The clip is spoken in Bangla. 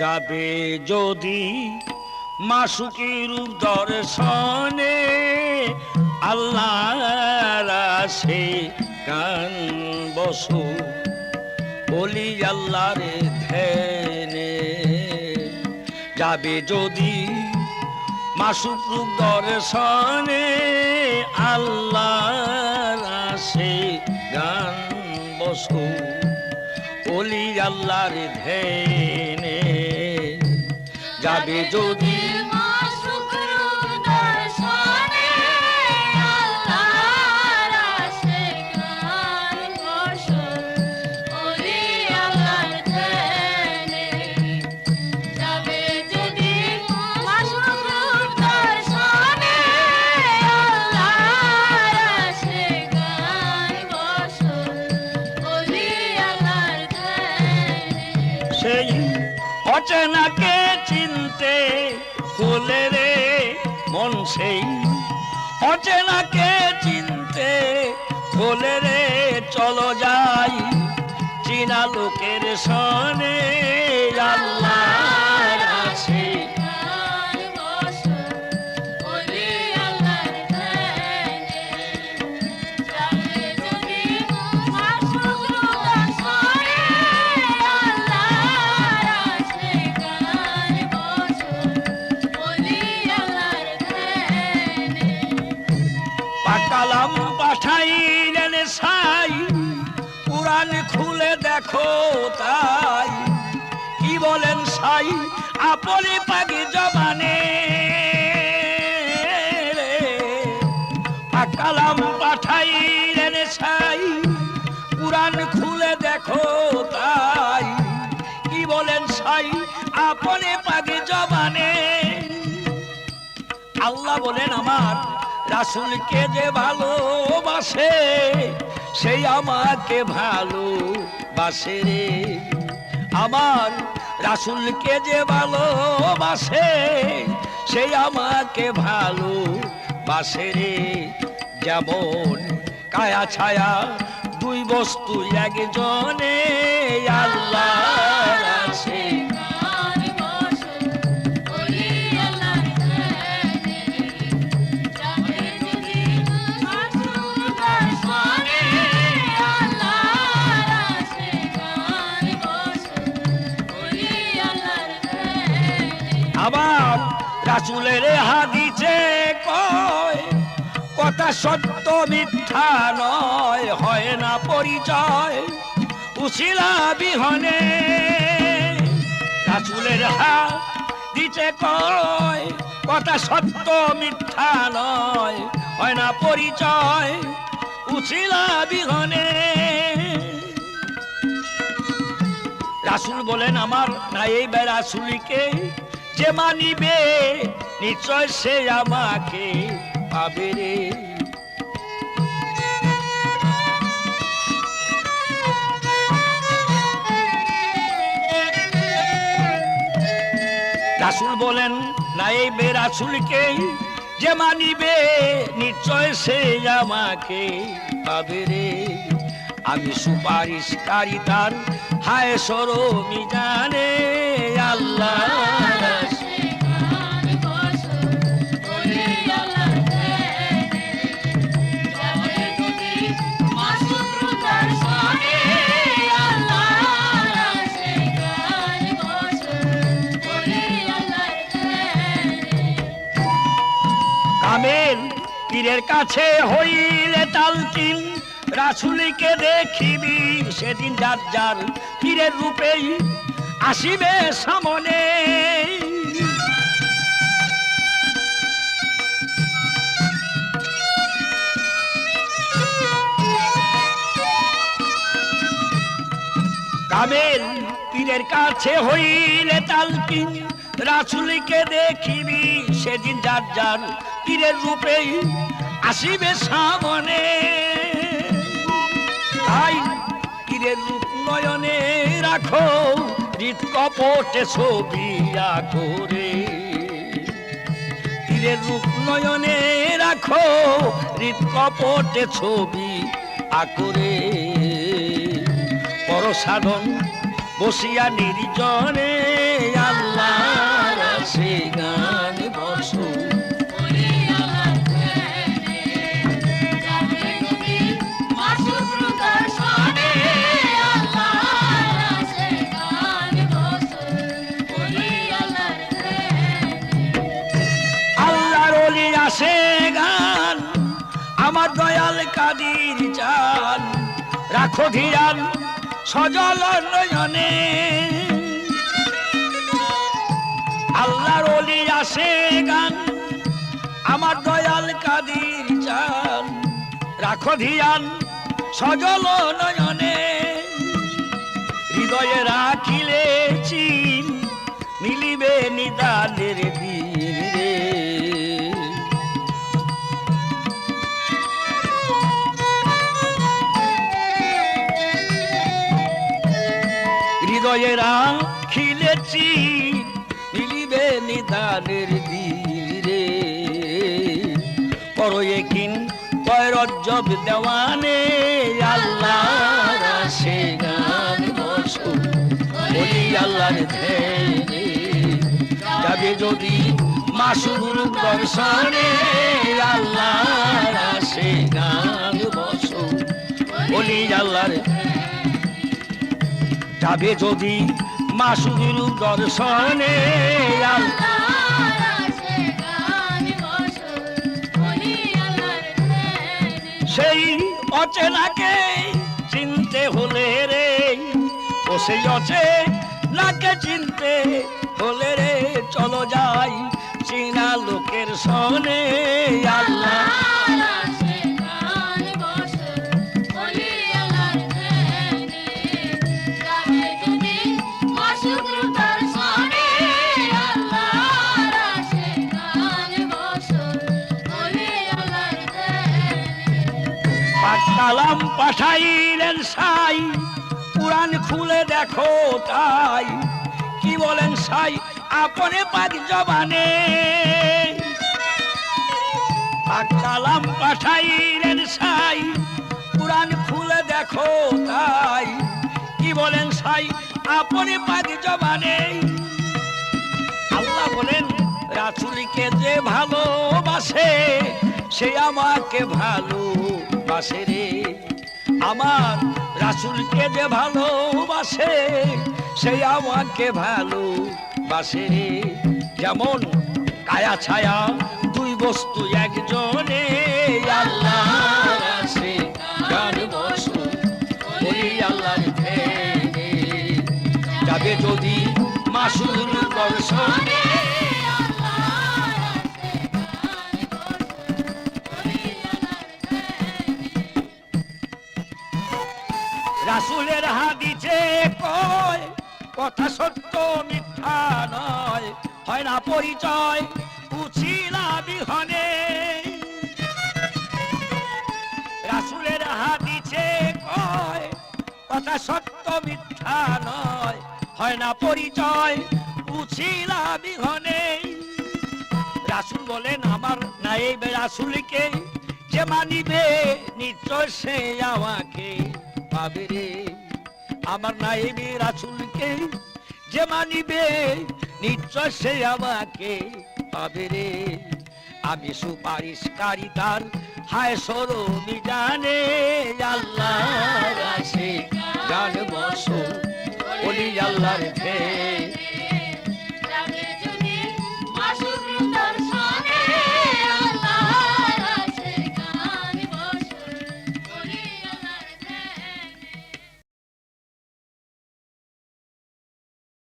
যাবে যদি মাসুকের দর্শনে আল্লাহ সে কান বসু। বলি আল্লাহর ধ্যানে। যাবে যদি মাসুক দর্শনে আল্লাহ সে গান বসু। ওলি আল্লাহর ধ্যানে। যাবে যদি অচেনাকে চিনতে হলে রে মন সেই। অচেনাকে চিনতে হলে রে চলো যাই। চিনা লোকের সনে আল্লাহ। দেখো তাই। কি বলেন সাই, আপনি পাগি জবানে পাকালাম পাঠাইলেন সাই পুরাণ খুলে দেখো তাই। কি বলেন সাই, আপনি পাগি জবানে। আল্লাহ বলেন আমার রাসুলকে যে ভালোবাসে সেই আমাকে ভালো বাসে রে। আমার রাসুলকে যে ভালোবাসে, সেই আমাকে ভালো বাসে রে। যেমন কায়া ছায়া দুই বস্তু একজনে, আল্লাহ রাসুলের হাদিছে কয়, কথা সত্য মিথ্যা নয়, হয় না পরিচয়। উশিলা বিহনে রাসুলের হাদিছে কয়, কথা সত্য মিথ্যা নয়, হয় না পরিচয়। উশিলা বিহনে রাসুল বলেন, আমার না এই রাসুলিকে যে মানিবে, নিশ্চয় সে আমাকে পাবে রে। রাসুল বলেন না এই বেরাসুলকে যে মানিবে, নিশ্চয় সে আমাকে পাবে রে। আমি সুপারিশকারী তার হায় সরমি জানে আল্লাহ পীরের কাছে হইলে তালকিন রাসুলিকে দেখিবি সেদিন যার যার পীরের রূপেই আসিবে সামনে। কামেল পীরের কাছে হইলে তালকিন, রাসুলিকে দেখিবি সেদিন যার যার পীরের রূপেই আসিবে সামনে। তাই পীরের রূপ নয়নে রাখো কপটে ছবি করে তীরের রূপ নয়নে রাখো হৃদ কপটে ছবি আকরে পর সাধন বসিয়া নির্জনে আল্লাহ সে গান দয়াল কাদির চান। রাখো ধীরান সজল নয়নে। আল্লাহর অলি আসে গান, আমার দয়াল কাদির চান। রাখো ধিয়ান সজল নয়নে। হৃদয়ে রাখিলেছি, মিলিবে নিদানের বীরে। পরয়ে কিন কয়রজ্জব দেওয়ানে আল্লাহ সে গান বসো, বলি আল্লাহর ধেরে যাবে যদি মাসুর দর্শনে আল্লাহ সে গান বসো, বলি আল্লাহর যাবে যদি মাসুর দর্শনে। সেই অচেনাকে চিনতে হলে রে, ও সেই অচেনাকে চিনতে হলে রে, চলো যাই চীনা লোকের সনে। আল্লাহ পাঠাইলেন সাই, পুরাণ খুলে দেখো তাই। কি বলেন সাই, আপনে পাক জবানে। কালাম পাঠাইলেন সাই, পুরাণ খুলে দেখো তাই। কি বলেন সাই, আপনে পাক জবানে। আল্লাহ বলেন, রাসুলকে যে ভালোবাসে, সে আমাকে ভালোবাসে রে। আমার রাসুলকে যে ভালোবাসে, সে আমাকে ভালোবাসে যেমন কায়া ছায়া, দুই বস্তু একজনে। আল্লাহ ধ্যানে যাবে যদি মাসুর দর্শনে রাসুলের হাদিছে কয়, কথা সত্য, মিথ্যা নয়, হয় না পরিচয় উছিলা বিহনে রাসুলের হাদিছে কয়, কথা সত্য, মিথ্যা নয়, হয় না পরিচয় উছিলা বিহনে রাসুল বলেন, আমার নাইবে রাসুলকে যে মানিবে, নিশ্চয় সে আমাকে পাবে রে। আমার নাইবি রাসুলকে যে মানিবে, নিশ্চয় সে আমাকে পাবে রে। আমি সুপারিশকারী তার হায় সরো জানে। আল্লাহ গান বসো বলি আল্লাহর ফের